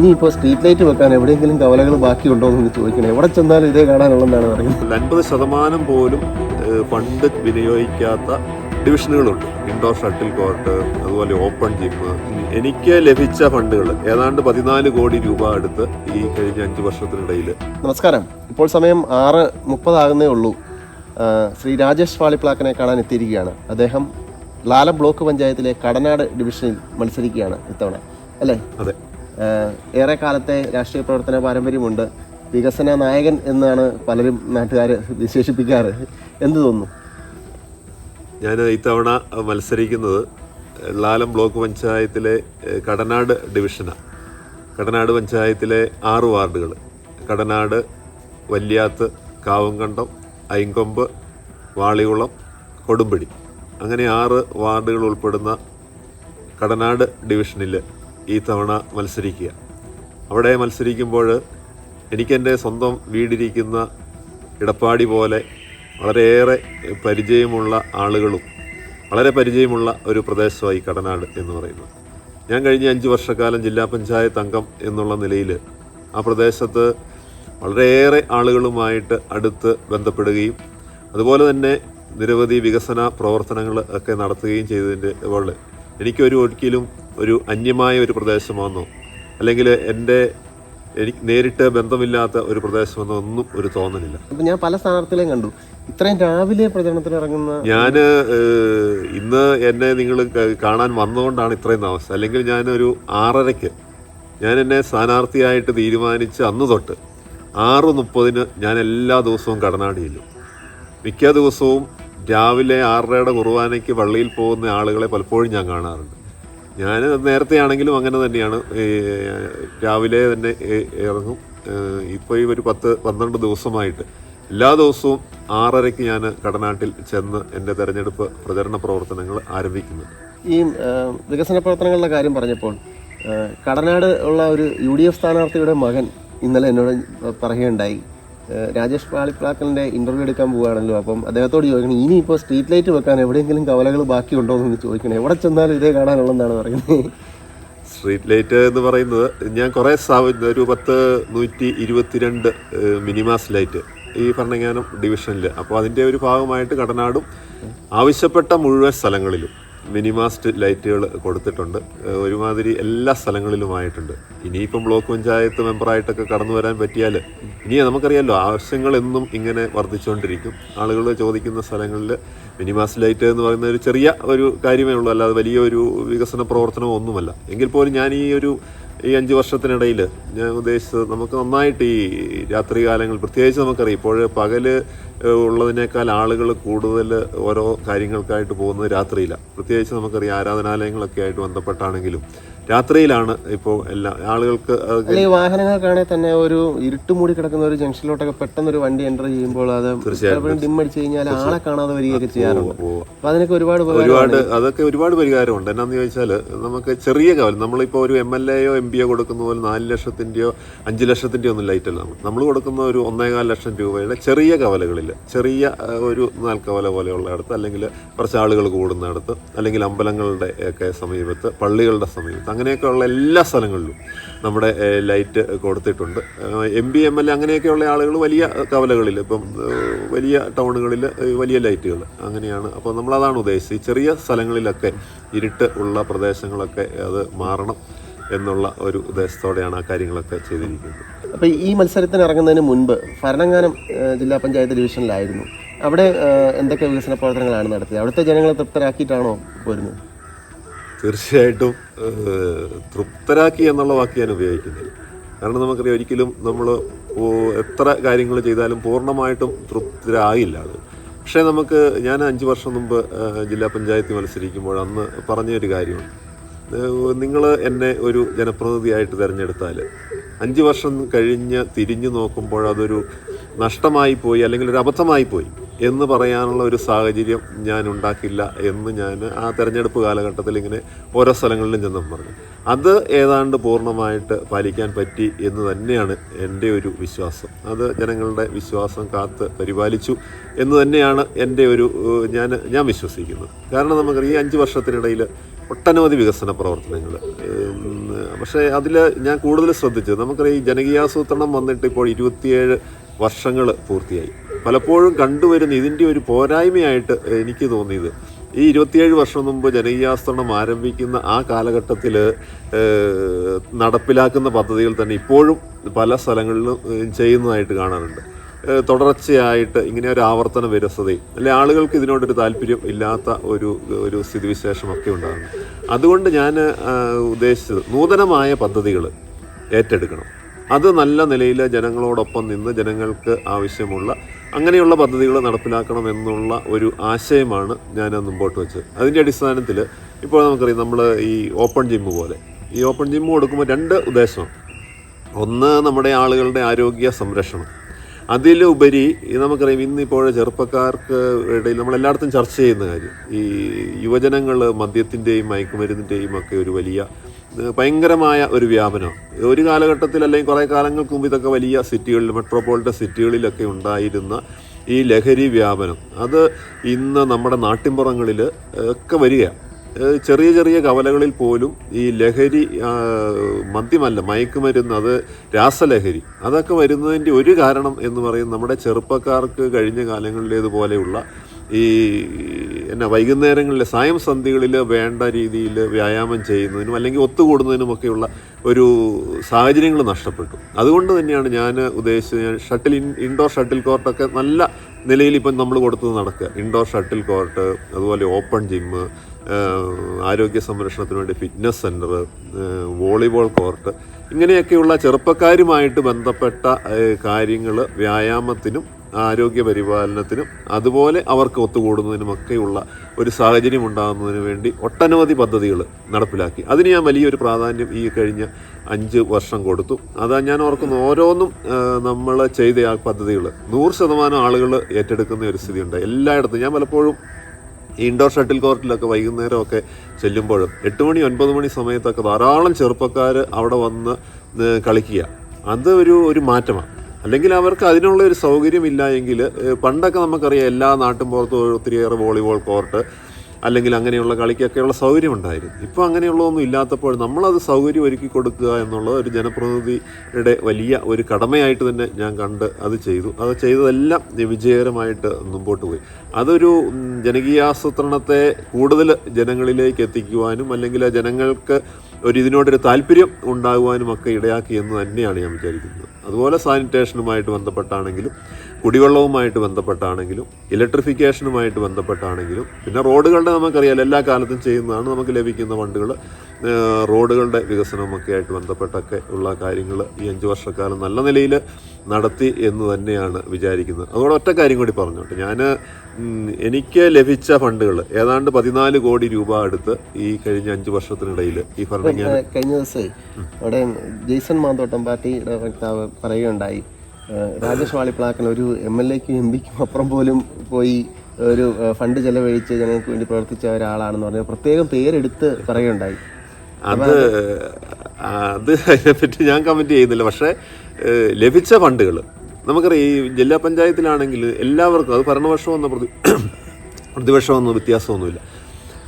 ഇനിയിപ്പോൾ street light വെക്കാൻ എവിടെയെങ്കിലും കവലകൾ ബാക്കിയുണ്ടോ എന്ന് ചോദിക്കണേ. എവിടെ ചെന്നാലും ഇതേ കാണാനുള്ളതാണ് പറയുന്നത്. അൻപത് ശതമാനം പോലും ഫണ്ട് വിനിയോഗിക്കാത്ത ഡിവിഷനുകളുണ്ട്. ഇൻഡോർ ഷട്ടിൽ കോർട്ട് അതുപോലെ ഓപ്പൺ ജിം. എനിക്ക് ലഭിച്ച ഫണ്ടുകൾ ഏതാണ്ട് പതിനാല് കോടി രൂപ അടുത്ത് ഈ കഴിഞ്ഞ അഞ്ച് വർഷത്തിനിടയിൽ. നമസ്കാരം. ഇപ്പോൾ സമയം ആറ് മുപ്പതാകുന്നേ ഉള്ളൂ. ശ്രീ രാജേഷ് വാളിപ്ലാക്കനെ കാണാൻ എത്തിയിരിക്കുകയാണ്. അദ്ദേഹം ലാല ബ്ലോക്ക് പഞ്ചായത്തിലെ കടനാട് ഡിവിഷനിൽ മത്സരിക്കുകയാണ് ഇത്തവണ. അല്ലേ? അതെ. ഏറെ കാലത്തെ രാഷ്ട്രീയ പ്രവർത്തന പാരമ്പര്യമുണ്ട്. വികസന നായകൻ എന്നാണ് പലരും നാട്ടുകാർ വിശേഷിപ്പിക്കാറ്. എന്ത് തോന്നുന്നു? ഞാൻ ഇത്തവണ മത്സരിക്കുന്നത് ലാലം ബ്ലോക്ക് പഞ്ചായത്തിലെ കടനാട് ഡിവിഷനാണ് കടനാട് പഞ്ചായത്തിലെ ആറ് വാർഡുകൾ കടനാട് വല്യാത്ത് കാവുംകണ്ടം ഐങ്കൊമ്പ് വാളികുളം കൊടുമ്പിടി. അങ്ങനെ ആറ് വാർഡുകൾ ഉൾപ്പെടുന്ന കടനാട് ഡിവിഷനിൽ ഈ തവണ മത്സരിക്കുക. അവിടെ മത്സരിക്കുമ്പോൾ എനിക്കെന്റെ സ്വന്തം വീടിരിക്കുന്ന ഇടപ്പാടി പോലെ വളരെയേറെ പരിചയമുള്ള ആളുകളും വളരെ പരിചയമുള്ള ഒരു പ്രദേശമായി കടനാട് എന്ന് പറയുന്നത് ഞാൻ കഴിഞ്ഞ അഞ്ച് വർഷക്കാലം ജില്ലാ പഞ്ചായത്ത് അംഗം എന്നുള്ള നിലയിൽ ആ പ്രദേശത്ത് വളരെയേറെ ആളുകളുമായിട്ട് അടുത്ത് ബന്ധപ്പെടുകയും അതുപോലെ തന്നെ നിരവധി വികസന പ്രവർത്തനങ്ങൾ ഒക്കെ നടത്തുകയും ചെയ്തതിന്റെ പോലെ എനിക്കൊരു ഒരിക്കലും ഒരു അന്യമായ ഒരു പ്രദേശമാണെന്നോ അല്ലെങ്കിൽ എന്റെ എനിക്ക് നേരിട്ട് ബന്ധമില്ലാത്ത ഒരു പ്രദേശമെന്നോ ഒന്നും ഒരു തോന്നലില്ല. അപ്പം ഞാൻ പല സ്ഥാനാർത്ഥികളെയും കണ്ടു. ഇത്രയും രാവിലെ പ്രചരണത്തിന് ഇറങ്ങുന്ന ഞാൻ ഇന്ന് എന്നെ നിങ്ങൾ കാണാൻ വന്നതുകൊണ്ടാണ് ഇത്രയും താമസം. അല്ലെങ്കിൽ ഞാനൊരു ആറരയ്ക്ക് ഞാൻ എന്നെ സ്ഥാനാർത്ഥിയായിട്ട് തീരുമാനിച്ച് അന്ന് തൊട്ട് ആറ് മുപ്പതിന് ഞാൻ എല്ലാ ദിവസവും കടനാടിയില്ലു മിക്ക ദിവസവും രാവിലെ ആറരയുടെ കുർബാനയ്ക്ക് പള്ളിയിൽ പോകുന്ന ആളുകളെ പലപ്പോഴും ഞാൻ കാണാറുണ്ട്. ഞാൻ നേരത്തെ ആണെങ്കിലും അങ്ങനെ തന്നെയാണ്. രാവിലെ തന്നെ ഇറങ്ങും. ഇപ്പോൾ ഈ ഒരു പത്ത് പന്ത്രണ്ട് ദിവസമായിട്ട് എല്ലാ ദിവസവും ആറരയ്ക്ക് ഞാൻ കടനാട്ടിൽ ചെന്ന് എന്റെ തെരഞ്ഞെടുപ്പ് പ്രചരണ പ്രവർത്തനങ്ങൾ ആരംഭിക്കുന്നത് ഈ വികസന പ്രവർത്തനങ്ങളുടെ കാര്യം പറഞ്ഞപ്പോൾ കടനാട് ഉള്ള ഒരു യു ഡി എഫ് സ്ഥാനാർത്ഥിയുടെ മകൻ ഇന്നലെ എന്നോട് പറയുകയുണ്ടായി. രാജേഷ് പാളിപ്ലാക്കലിന്റെ ഇന്റർവ്യൂ എടുക്കാൻ പോവുകയാണല്ലോ. അപ്പം അദ്ദേഹത്തോട് ചോദിക്കണം ഇനിയിപ്പോൾ സ്ട്രീറ്റ് ലൈറ്റ് വെക്കാൻ എവിടെയെങ്കിലും കവലകൾ ബാക്കിയുണ്ടോ എന്ന് ചോദിക്കണം. എവിടെ ചെന്നാലും ഇതേ കാണാനുള്ളതാണ് പറയുന്നത്. സ്ട്രീറ്റ് ലൈറ്റ് എന്ന് പറയുന്നത് ഞാൻ കുറേ സ്ഥാപ ഒരു പത്ത് നൂറ്റി ഇരുപത്തിരണ്ട് മിനിമാസ് ലൈറ്റ് ഈ ഭരണങ്ങാനം ഡിവിഷനിൽ അപ്പോൾ അതിന്റെ ഒരു ഭാഗമായിട്ട് കടനാടും ആവശ്യപ്പെട്ട മുഴുവൻ സ്ഥലങ്ങളിലും. മിനിമാസ്റ്റ് ലൈറ്റുകൾ കൊടുത്തിട്ടുണ്ട്. ഒരുമാതിരി എല്ലാ സ്ഥലങ്ങളിലുമായിട്ടുണ്ട്. ഇനിയിപ്പം ബ്ലോക്ക് പഞ്ചായത്ത് മെമ്പറായിട്ടൊക്കെ കടന്നു വരാൻ പറ്റിയാൽ ഇനി നമുക്കറിയാമല്ലോ ആവശ്യങ്ങൾ എന്നും ഇങ്ങനെ വർദ്ധിച്ചുകൊണ്ടിരിക്കും. ആളുകൾ ചോദിക്കുന്ന സ്ഥലങ്ങളിൽ മിനിമാസ് ലൈറ്റ് എന്ന് പറയുന്ന ഒരു ചെറിയ ഒരു കാര്യമേ ഉള്ളൂ. അല്ലാതെ വലിയൊരു വികസന പ്രവർത്തനമോ ഒന്നുമല്ല. എങ്കിൽ പോലും ഞാൻ ഈ ഒരു ഈ അഞ്ച് വർഷത്തിനിടയിൽ ഞാൻ ഉദ്ദേശിച്ചത് നമുക്ക് നന്നായിട്ട് ഈ രാത്രി കാലങ്ങൾ പ്രത്യേകിച്ച് നമുക്കറിയാം. ഇപ്പോൾ പകൽ ഉള്ളതിനേക്കാൾ ആളുകൾ കൂടുതൽ ഓരോ കാര്യങ്ങൾക്കായിട്ട് പോകുന്നത് രാത്രിയിലാണ്. പ്രത്യേകിച്ച് നമുക്കറിയാം ആരാധനാലയങ്ങളൊക്കെ ആയിട്ട് ബന്ധപ്പെട്ടാണെങ്കിലും രാത്രിയിലാണ് ഇപ്പോൾ എല്ലാ ആളുകൾക്ക് വാഹനങ്ങൾക്കാണെങ്കിൽ തന്നെ ഒരു ഇരുട്ട് മൂടി കിടക്കുന്ന ഒരു ജംഗ്ഷനിലോട്ടൊക്കെ പെട്ടെന്ന് ഒരു വണ്ടി എന്റർ ചെയ്യുമ്പോൾ അത് തീർച്ചയായും ഡിം അടിച്ച് കഴിഞ്ഞാൽ ആളെ കാണാതെ വരികയൊക്കെ ചെയ്യാറുണ്ട്. പോവുക അതിനൊക്കെ ഒരുപാട് ഒരുപാട് അതൊക്കെ ഒരുപാട് പരിഹാരമുണ്ട്. എന്നാന്ന് ചോദിച്ചാൽ നമുക്ക് ചെറിയ കാലം നമ്മളിപ്പോൾ ഒരു എം എൽ എയോ എം പിയോ കൊടുക്കുന്ന പോലെ നാല് ലക്ഷത്തിന്റെയോ അഞ്ച് ലക്ഷത്തിന്റെയോ ഒന്നും ലൈറ്റ് അല്ല. നമ്മൾ കൊടുക്കുന്ന ഒരു ഒന്നേകാൽ ലക്ഷം രൂപയുടെ ചെറിയ കവലകളിൽ ചെറിയ ഒരു നാൽക്കവല പോലെയുള്ള അടുത്ത് അല്ലെങ്കിൽ കുറച്ച് ആളുകൾ കൂടുന്നിടത്ത് അല്ലെങ്കിൽ അമ്പലങ്ങളുടെ ഒക്കെ സമീപത്ത് പള്ളികളുടെ സമീപത്ത് അങ്ങനെയൊക്കെയുള്ള എല്ലാ സ്ഥലങ്ങളിലും നമ്മുടെ ലൈറ്റ് കൊടുത്തിട്ടുണ്ട്. M P M L A അങ്ങനെയൊക്കെയുള്ള ആളുകൾ വലിയ കവലകളിൽ ഇപ്പം വലിയ ടൗണുകളിൽ വലിയ ലൈറ്റുകൾ അങ്ങനെയാണ്. അപ്പോൾ നമ്മളതാണ് ഉദ്ദേശിച്ചത്. ഈ ചെറിയ സ്ഥലങ്ങളിലൊക്കെ ഇരുട്ട് ഉള്ള പ്രദേശങ്ങളൊക്കെ അത് മാറണം എന്നുള്ള ഒരു ഉദ്ദേശത്തോടെയാണ് ആ കാര്യങ്ങളൊക്കെ ചെയ്തിരിക്കുന്നത്. അപ്പോൾ ഈ മത്സരത്തിന് ഇറങ്ങുന്നതിന് മുൻപ് ഭരണങ്ങാനം ജില്ലാ പഞ്ചായത്ത് ഡിവിഷനിലായിരുന്നു. അവിടെ എന്തൊക്കെ വികസന പ്രവർത്തനങ്ങളാണ് നടത്തിയത്? അവിടുത്തെ ജനങ്ങളെ തൃപ്തരാക്കിയിട്ടാണോ പോരുന്നത്? തീർച്ചയായിട്ടും തൃപ്തരാക്കി എന്നുള്ള വാക്ക് ഞാൻ ഉപയോഗിക്കുന്നില്ല. കാരണം നമുക്കറിയാം ഒരിക്കലും നമ്മൾ എത്ര കാര്യങ്ങൾ ചെയ്താലും പൂർണമായിട്ടും തൃപ്തരായില്ല അത്. പക്ഷേ നമുക്ക് ഞാൻ അഞ്ച് വർഷം മുമ്പ് ജില്ലാ പഞ്ചായത്ത് മത്സരിക്കുമ്പോൾ അന്ന് പറഞ്ഞൊരു കാര്യമാണ് നിങ്ങൾ എന്നെ ഒരു ജനപ്രതിനിധിയായിട്ട് തിരഞ്ഞെടുത്താൽ അഞ്ച് വർഷം കഴിഞ്ഞ് തിരിഞ്ഞു നോക്കുമ്പോൾ അതൊരു നഷ്ടമായി പോയി അല്ലെങ്കിൽ ഒരു അബദ്ധമായി പോയി. എന്ന് പറയാനുള്ള ഒരു സാഹചര്യം ഞാൻ ഉണ്ടാക്കില്ല എന്ന് ഞാൻ ആ തെരഞ്ഞെടുപ്പ് കാലഘട്ടത്തിൽ ഇങ്ങനെ ഓരോ സ്ഥലങ്ങളിലും ചെന്നും പറഞ്ഞു. അത് ഏതാണ്ട് പൂർണമായിട്ട് പാലിക്കാൻ പറ്റി എന്ന് തന്നെയാണ് എന്റെ ഒരു വിശ്വാസം. അത് ജനങ്ങളുടെ വിശ്വാസം കാത്ത് പരിപാലിച്ചു എന്ന് തന്നെയാണ് എന്റെ ഒരു ഞാൻ ഞാൻ വിശ്വസിക്കുന്നത്. കാരണം നമുക്കറിയാം ഈ അഞ്ച് വർഷത്തിനിടയിൽ ഒട്ടനവധി വികസന പ്രവർത്തനങ്ങൾ പക്ഷേ അതിൽ ഞാൻ കൂടുതൽ ശ്രദ്ധിച്ചത് നമുക്കറിയാം ഈ ജനകീയാസൂത്രണം വന്നിട്ട് ഇപ്പോൾ ഇരുപത്തിയേഴ് വർഷങ്ങൾ പൂർത്തിയായി. പലപ്പോഴും കണ്ടുവരുന്ന ഇതിന്റെ ഒരു പോരായ്മയായിട്ട് എനിക്ക് തോന്നിയത്. ഈ ഇരുപത്തിയേഴ് വർഷം മുമ്പ് ജനകീയാസൂത്രണം ആരംഭിക്കുന്ന ആ കാലഘട്ടത്തിൽ നടപ്പിലാക്കുന്ന പദ്ധതികൾ തന്നെ ഇപ്പോഴും പല സ്ഥലങ്ങളിലും ചെയ്യുന്നതായിട്ട് കാണാറുണ്ട് തുടർച്ചയായിട്ട് ഇങ്ങനെ ഒരു ആവർത്തന വിരസതയും അല്ലെ ആളുകൾക്ക് ഇതിനോടൊരു താല്പര്യം ഇല്ലാത്ത ഒരു ഒരു സ്ഥിതിവിശേഷമൊക്കെ ഉണ്ടാകുന്നു അതുകൊണ്ട് ഞാൻ ഉദ്ദേശിച്ചത് നൂതനമായ പദ്ധതികൾ ഏറ്റെടുക്കണം. അത് നല്ല നിലയിൽ ജനങ്ങളോടൊപ്പം നിന്ന് ജനങ്ങൾക്ക് ആവശ്യമുള്ള അങ്ങനെയുള്ള പദ്ധതികൾ നടപ്പിലാക്കണം എന്നുള്ള ഒരു ആശയമാണ് ഞാൻ മുമ്പോട്ട് വെച്ചത്. അതിന്റെ അടിസ്ഥാനത്തിൽ ഇപ്പോൾ നമുക്കറിയാം നമ്മൾ ഈ ഓപ്പൺ ജിമ്മ് പോലെ. ഈ ഓപ്പൺ ജിമ്മ് കൊടുക്കുമ്പോൾ രണ്ട് ഉദ്ദേശമാണ് ഒന്ന് നമ്മുടെ ആളുകളുടെ ആരോഗ്യ സംരക്ഷണം. അതിലുപരി നമുക്കറിയാം ഇന്നിപ്പോൾ ചെറുപ്പക്കാർക്ക് ഇടയിൽ നമ്മൾ എല്ലായിടത്തും ചർച്ച ചെയ്യുന്ന കാര്യം. ഈ യുവജനങ്ങൾ മദ്യത്തിന്റെയും മയക്കുമരുന്നിന്റെയും ഒക്കെ ഒരു വലിയ ഭയങ്കരമായ ഒരു വ്യാപനമാണ് ഒരു കാലഘട്ടത്തിൽ അല്ലെങ്കിൽ കുറേ കാലങ്ങൾക്ക് മുമ്പ് ഇതൊക്കെ വലിയ സിറ്റികളിൽ മെട്രോപോളിറ്റൻ സിറ്റികളിലൊക്കെ ഉണ്ടായിരുന്ന ഈ ലഹരി വ്യാപനം. അത് ഇന്ന് നമ്മുടെ നാട്ടിൻപുറങ്ങളിൽ ഒക്കെ വരികയാണ് ചെറിയ ചെറിയ കവലകളിൽ പോലും ഈ ലഹരി മദ്യമല്ല മയക്കുമരുന്ന് അത് രാസലഹരി അതൊക്കെ വരുന്നതിന്റെ ഒരു കാരണം എന്ന് പറയുന്നത് നമ്മുടെ ചെറുപ്പക്കാർക്ക് കഴിഞ്ഞ കാലങ്ങളിലേതുപോലെയുള്ള ഈ എന്നാ വൈകുന്നേരങ്ങളിൽ സായം സന്ധികളിൽ വേണ്ട രീതിയിൽ വ്യായാമം ചെയ്യുന്നതിനും അല്ലെങ്കിൽ ഒത്തുകൂടുന്നതിനുമൊക്കെയുള്ള ഒരു സാഹചര്യങ്ങൾ നഷ്ടപ്പെട്ടു. അതുകൊണ്ട് തന്നെയാണ് ഞാൻ ഉദ്ദേശിച്ചത് ഷട്ടിൽ ഇൻഡോർ ഷട്ടിൽ കോർട്ടൊക്കെ നല്ല നിലയിൽ ഇപ്പം നമ്മൾ കൊടുത്തത് നടക്കുക. ഇൻഡോർ ഷട്ടിൽ കോർട്ട് അതുപോലെ ഓപ്പൺ ജിമ്മ് ആരോഗ്യ സംരക്ഷണത്തിന് വേണ്ടി ഫിറ്റ്നസ് സെന്റർ വോളിബോൾ കോർട്ട് ഇങ്ങനെയൊക്കെയുള്ള ചെറുപ്പക്കാരുമായിട്ട് ബന്ധപ്പെട്ട കാര്യങ്ങൾ വ്യായാമത്തിനും ആരോഗ്യ പരിപാലനത്തിനും അതുപോലെ അവർക്ക് ഒത്തുകൂടുന്നതിനുമൊക്കെയുള്ള ഒരു സാഹചര്യം ഉണ്ടാകുന്നതിന് വേണ്ടി ഒട്ടനവധി പദ്ധതികൾ നടപ്പിലാക്കി. അതിന് ഞാൻ വലിയൊരു പ്രാധാന്യം ഈ കഴിഞ്ഞ അഞ്ച് വർഷം കൊടുത്തു. അതാ ഞാൻ ഓർക്കുന്നു ഓരോന്നും നമ്മൾ ചെയ്ത ആ പദ്ധതികൾ നൂറ് ശതമാനം ആളുകൾ ഏറ്റെടുക്കുന്ന ഒരു സ്ഥിതിയുണ്ട്. എല്ലായിടത്തും ഞാൻ പലപ്പോഴും ഇൻഡോർ ഷട്ടിൽ കോർട്ടിലൊക്കെ വൈകുന്നേരമൊക്കെ ചെല്ലുമ്പോൾ എട്ട് മണി ഒൻപത് മണി സമയത്തൊക്കെ ധാരാളം ചെറുപ്പക്കാർ അവിടെ വന്ന് കളിക്കുക. അത് ഒരു ഒരു മാറ്റമാണ്. അല്ലെങ്കിൽ അവർക്ക് അതിനുള്ള ഒരു സൗകര്യമില്ല എങ്കിൽ പണ്ടൊക്കെ നമുക്കറിയാം എല്ലാ നാട്ടും പുറത്തും ഒത്തിരിയേറെ വോളിബോൾ കോർട്ട് അല്ലെങ്കിൽ അങ്ങനെയുള്ള കളിക്കൊക്കെയുള്ള സൗകര്യം ഉണ്ടായിരുന്നു ഇപ്പോൾ അങ്ങനെയുള്ളതൊന്നും ഇല്ലാത്തപ്പോൾ നമ്മളത് സൗകര്യം ഒരുക്കി കൊടുക്കുക എന്നുള്ളത് ഒരു ജനപ്രതിനിധിയുടെ വലിയ ഒരു കടമയായിട്ട് തന്നെ ഞാൻ കണ്ട് അത് ചെയ്തു. അത് ചെയ്തതെല്ലാം വിജയകരമായിട്ട് മുമ്പോട്ട് പോയി. അതൊരു ജനകീയാസൂത്രണത്തെ കൂടുതൽ ജനങ്ങളിലേക്ക് എത്തിക്കുവാനും അല്ലെങ്കിൽ ജനങ്ങൾക്ക് ഒരു ഇതിനോടൊരു താല്പര്യം ഉണ്ടാകുവാനും ഒക്കെ ഇടയാക്കി എന്ന് തന്നെയാണ് ഞാൻ വിചാരിക്കുന്നത്. അതുപോലെ സാനിറ്റേഷനുമായിട്ട് ബന്ധപ്പെട്ടാണെങ്കിലും കുടിവെള്ളവുമായിട്ട് ബന്ധപ്പെട്ടാണെങ്കിലും ഇലക്ട്രിഫിക്കേഷനുമായിട്ട് ബന്ധപ്പെട്ടാണെങ്കിലും പിന്നെ റോഡുകളുടെ നമുക്കറിയാം എല്ലാ കാലത്തും ചെയ്യുന്നതാണ് നമുക്ക് ലഭിക്കുന്ന ഫണ്ടുകൾ റോഡുകളുടെ വികസനമൊക്കെ ആയിട്ട് ബന്ധപ്പെട്ടൊക്കെ ഉള്ള കാര്യങ്ങൾ ഈ അഞ്ച് വർഷക്കാലം നല്ല നിലയിൽ നടത്തി എന്ന് തന്നെയാണ് വിചാരിക്കുന്നത്. അതുകൊണ്ട് ഒറ്റ കാര്യം കൂടി പറഞ്ഞോട്ടെ. ഞാൻ എനിക്ക് ലഭിച്ച ഫണ്ടുകൾ ഏതാണ്ട് പതിനാല് കോടി രൂപ അടുത്ത് ഈ കഴിഞ്ഞ അഞ്ച് വർഷത്തിനിടയിൽ ഈ ഫണ്ടിങ് കഴിഞ്ഞ ദിവസം അവിടെ ജെയ്സൺ മാന്തോട്ടം പാർട്ടിയുടെ വക്താവ് പറയുകയുണ്ടായി. രാജേഷ് വാളിപ്ലാക്കൻ ഒരു എം എൽ എക്കും എം പിക്കും അപ്പുറം പോലും പോയി ഒരു ഫണ്ട് ചെലവഴിച്ച് ജനങ്ങൾക്ക് വേണ്ടി പ്രവർത്തിച്ച ഒരാളാണെന്ന് പറഞ്ഞ് പ്രത്യേകം പേരെടുത്ത് പറയുകയുണ്ടായി. അത് അത് അതിനെപ്പറ്റി ഞാൻ കമന്റ് ചെയ്യുന്നില്ല. പക്ഷേ ലഭിച്ച ഫണ്ടുകൾ. നമുക്കറിയാം ഈ ജില്ലാ പഞ്ചായത്തിലാണെങ്കിൽ എല്ലാവർക്കും അത് ഭരണപക്ഷം വന്ന പ്രതി പ്രതിപക്ഷം വന്ന വ്യത്യാസമൊന്നുമില്ല.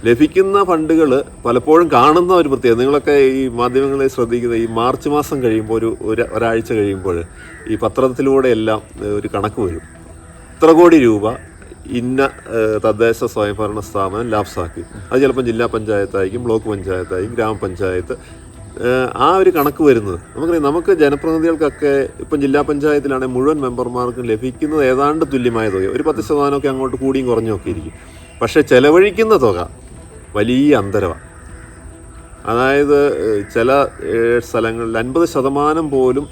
ലഭിക്കുന്ന ഫണ്ടുകൾ പലപ്പോഴും കാണുന്ന ഒരു പ്രത്യേകത. നിങ്ങളൊക്കെ ഈ മാധ്യമങ്ങളെ ശ്രദ്ധിക്കുന്ന ഈ മാർച്ച് മാസം കഴിയുമ്പോൾ ഒരു ഒരു ഒരാഴ്ച കഴിയുമ്പോൾ ഈ പത്രത്തിലൂടെ എല്ലാം ഒരു കണക്ക് വരും. ഇത്ര കോടി രൂപ ഇന്ന തദ്ദേശ സ്വയംഭരണ സ്ഥാപനം ലാപ്സാക്കി. അത് ചിലപ്പോൾ ജില്ലാ പഞ്ചായത്തായിരിക്കും ബ്ലോക്ക് പഞ്ചായത്തായിരിക്കും ഗ്രാമപഞ്ചായത്ത് ആ ഒരു കണക്ക് വരുന്നത്. നമുക്കറിയാം നമുക്ക് ജനപ്രതിനിധികൾക്കൊക്കെ ഇപ്പം ജില്ലാ പഞ്ചായത്തിലാണെങ്കിൽ മുഴുവൻ മെമ്പർമാർക്കും ലഭിക്കുന്നത് ഏതാണ്ട് തുല്യമായ തുക. ഒരു പത്ത് ശതമാനമൊക്കെ അങ്ങോട്ട് കൂടിയും കുറഞ്ഞും ഒക്കെ ഇരിക്കും. പക്ഷേ ചെലവഴിക്കുന്ന തുക വലിയ അന്തരമാണ് അതായത് ചില സ്ഥലങ്ങളിൽ അൻപത് ശതമാനം പോലും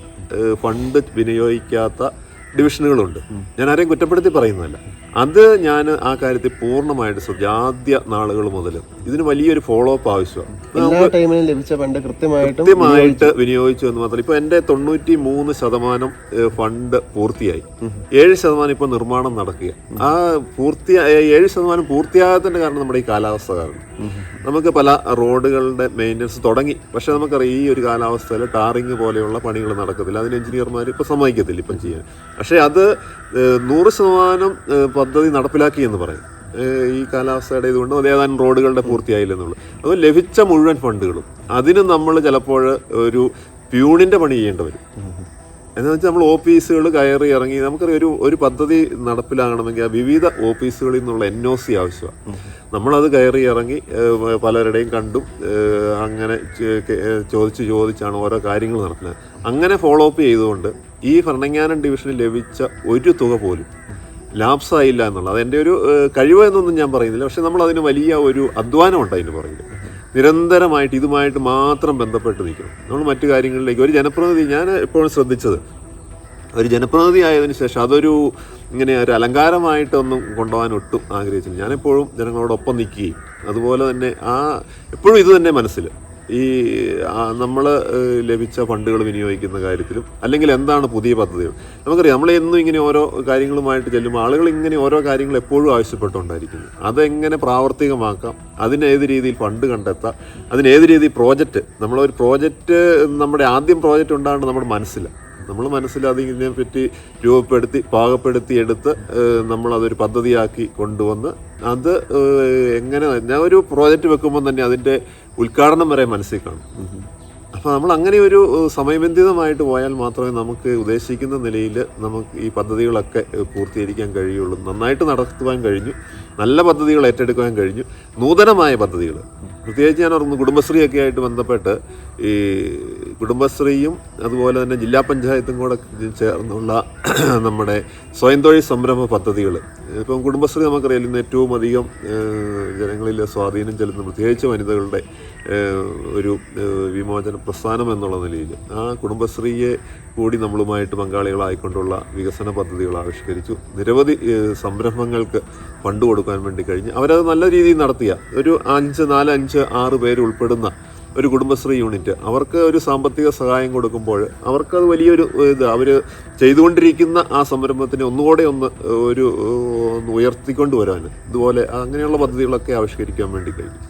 ഫണ്ട് വിനിയോഗിക്കാത്ത ഡിവിഷനുകളുണ്ട്. ഞാൻ ആരെയും കുറ്റപ്പെടുത്തി പറയുന്നതല്ല. അത് ഞാൻ ആ കാര്യത്തിൽ പൂർണമായിട്ട് ശ്രദ്ധിച്ചു ആദ്യ നാളുകൾ മുതൽ ഇതിന് വലിയൊരു ഫോളോ അപ്പ് ആവശ്യമാണ് ലഭിച്ച ഫണ്ട് കൃത്യമായിട്ടും കൃത്യമായിട്ട് വിനിയോഗിച്ചു. എന്ന് മാത്രം ഇപ്പൊ എന്റെ തൊണ്ണൂറ്റി മൂന്ന് ശതമാനം ഫണ്ട് പൂർത്തിയായി. ഏഴ് ശതമാനം ഇപ്പൊ നിർമ്മാണം നടക്കുക. ആ പൂർത്തിയായ ഏഴ് ശതമാനം പൂർത്തിയാകാത്തതിന്റെ കാരണം നമ്മുടെ ഈ കാലാവസ്ഥ കാരണം. നമുക്ക് പല റോഡുകളുടെ മെയിന്റനൻസ് തുടങ്ങി. പക്ഷെ നമുക്കറിയാം ഈ ഒരു കാലാവസ്ഥയിൽ ടാറിങ് പോലെയുള്ള പണികൾ നടക്കത്തില്ല. അതിന് എഞ്ചിനീയർമാർ ഇപ്പം സമ്മതിക്കത്തില്ല ഇപ്പം ചെയ്യാൻ. പക്ഷേ അത് നൂറ് ശതമാനം പദ്ധതി നടപ്പിലാക്കി എന്ന് പറയും. ഈ കാലാവസ്ഥയുടെ ഇതുകൊണ്ട് ഏതാനും റോഡുകളുടെ പൂർത്തിയായില്ലെന്നുള്ളൂ അപ്പോൾ ലഭിച്ച മുഴുവൻ ഫണ്ടുകളും അതിന് നമ്മൾ ചിലപ്പോൾ ഒരു പ്യൂണിന്റെ പണി ചെയ്യേണ്ടി വരും. എന്ന് വെച്ചാൽ നമ്മൾ ഓഫീസുകൾ കയറി ഇറങ്ങി നമുക്കറിയാം ഒരു ഒരു പദ്ധതി നടപ്പിലാകണമെങ്കിൽ വിവിധ ഓഫീസുകളിൽ നിന്നുള്ള എൻ ഒ സി ആവശ്യമാണ്. നമ്മളത് കയറി ഇറങ്ങി പലരുടെയും കണ്ടും അങ്ങനെ ചോദിച്ച് ചോദിച്ചാണ് ഓരോ കാര്യങ്ങൾ നടത്തുന്നത് അങ്ങനെ ഫോളോ അപ്പ് ചെയ്തുകൊണ്ട് ഈ ഭരണങ്ങാനം ഡിവിഷനിൽ ലഭിച്ച ഒരു തുക പോലും ലാപ്സ് ആയില്ല എന്നുള്ളത് അതെന്റെ ഒരു കഴിവ് എന്നൊന്നും ഞാൻ പറയുന്നില്ല. പക്ഷെ നമ്മൾ അതിന് വലിയ ഒരു അധ്വാനമുണ്ട് അതിന് പറയുന്നത് നിരന്തരമായിട്ട് ഇതുമായിട്ട് മാത്രം ബന്ധപ്പെട്ട് നിൽക്കണം. നമ്മൾ മറ്റു കാര്യങ്ങളിലേക്ക് ഒരു ജനപ്രതിനിധി ഞാൻ എപ്പോഴും ശ്രദ്ധിച്ചത് ഒരു ജനപ്രതിനിധി ആയതിനു ശേഷം അതൊരു ഇങ്ങനെ ഒരു അലങ്കാരമായിട്ടൊന്നും കൊണ്ടുപോകാൻ ഒട്ടും ആഗ്രഹിച്ചില്ല. ഞാനെപ്പോഴും ജനങ്ങളോടൊപ്പം നിൽക്കുകയും അതുപോലെ തന്നെ ആ എപ്പോഴും ഇത് തന്നെ മനസ്സിൽ ഈ നമ്മൾ ലഭിച്ച ഫണ്ടുകൾ വിനിയോഗിക്കുന്ന കാര്യത്തിലും അല്ലെങ്കിൽ എന്താണ് പുതിയ പദ്ധതികൾ? നമുക്കറിയാം നമ്മൾ എന്നും ഇങ്ങനെ ഓരോ കാര്യങ്ങളുമായിട്ട് ചെല്ലുമ്പോൾ ആളുകൾ ഇങ്ങനെ ഓരോ കാര്യങ്ങൾ എപ്പോഴും ആവശ്യപ്പെട്ടുകൊണ്ടായിരിക്കുന്നു. അതെങ്ങനെ പ്രാവർത്തികമാക്കാം? അതിനേത് രീതിയിൽ ഫണ്ട് കണ്ടെത്താം? അതിനേത് രീതിയിൽ പ്രോജക്റ്റ്? നമ്മളൊരു പ്രോജക്റ്റ് നമ്മുടെ ആദ്യം പ്രോജക്റ്റ് ഉണ്ടാകേണ്ടത് നമ്മുടെ മനസ്സിലാണ്. നമ്മൾ മനസ്സിൽ അതിനെ പറ്റി രൂപപ്പെടുത്തി പാകപ്പെടുത്തി എടുത്ത് നമ്മളതൊരു പദ്ധതിയാക്കി കൊണ്ടുവന്ന് അത് എങ്ങനെ ഞാൻ ഒരു പ്രോജക്റ്റ് വെക്കുമ്പോൾ തന്നെ അതിന്റെ ഉദ്ഘാടനം വരെ മനസ്സിൽ കാണും. അപ്പോൾ നമ്മൾ അങ്ങനെ ഒരു സമയബന്ധിതമായിട്ട് പോയാൽ മാത്രമേ നമുക്ക് ഉദ്ദേശിക്കുന്ന നിലയിൽ നമുക്ക് ഈ പദ്ധതികളൊക്കെ പൂർത്തീകരിക്കാൻ കഴിയുള്ളൂ. നന്നായിട്ട് നടത്തുവാൻ കഴിഞ്ഞു. നല്ല പദ്ധതികൾ ഏറ്റെടുക്കുവാൻ കഴിഞ്ഞു. നൂതനമായ പദ്ധതികൾ. പ്രത്യേകിച്ച് ഞാൻ ഓർക്കുന്നു കുടുംബശ്രീയൊക്കെ ആയിട്ട് ബന്ധപ്പെട്ട് ഈ കുടുംബശ്രീയും അതുപോലെ തന്നെ ജില്ലാ പഞ്ചായത്തും കൂടെ ചേർന്നുള്ള നമ്മുടെ സ്വയം തൊഴിൽ സംരംഭ പദ്ധതികൾ. ഇപ്പം കുടുംബശ്രീ നമുക്കറിയാം ഇന്ന് ഏറ്റവും അധികം ജനങ്ങളിൽ സ്വാധീനം ചെലുത്തുന്ന പ്രത്യേകിച്ച് വനിതകളുടെ ഒരു വിമോചന പ്രസ്ഥാനം എന്നുള്ള നിലയിൽ ആ കുടുംബശ്രീയെ കൂടി നമ്മളുമായിട്ട് പങ്കാളികളായിക്കൊണ്ടുള്ള വികസന പദ്ധതികൾ ആവിഷ്കരിച്ചു. നിരവധി സംരംഭങ്ങൾക്ക് ഫണ്ട് കൊടുക്കാൻ വേണ്ടി കഴിഞ്ഞ് അവരത് നല്ല രീതിയിൽ നടത്തിയ ഒരു അഞ്ച് നാല് അഞ്ച് ആറ് പേര് ഉൾപ്പെടുന്ന ഒരു കുടുംബശ്രീ യൂണിറ്റ്. അവർക്ക് ഒരു സാമ്പത്തിക സഹായം കൊടുക്കുമ്പോൾ അവർക്കത് വലിയൊരു ഇത് അവർ ചെയ്തുകൊണ്ടിരിക്കുന്ന ആ സംരംഭത്തിനെ ഒന്നുകൂടെ ഒന്ന് ഒരു ഒന്ന് ഉയർത്തിക്കൊണ്ട് വരാൻ ഇതുപോലെ അങ്ങനെയുള്ള പദ്ധതികളൊക്കെ ആവിഷ്കരിക്കാൻ വേണ്ടി കഴിഞ്ഞു.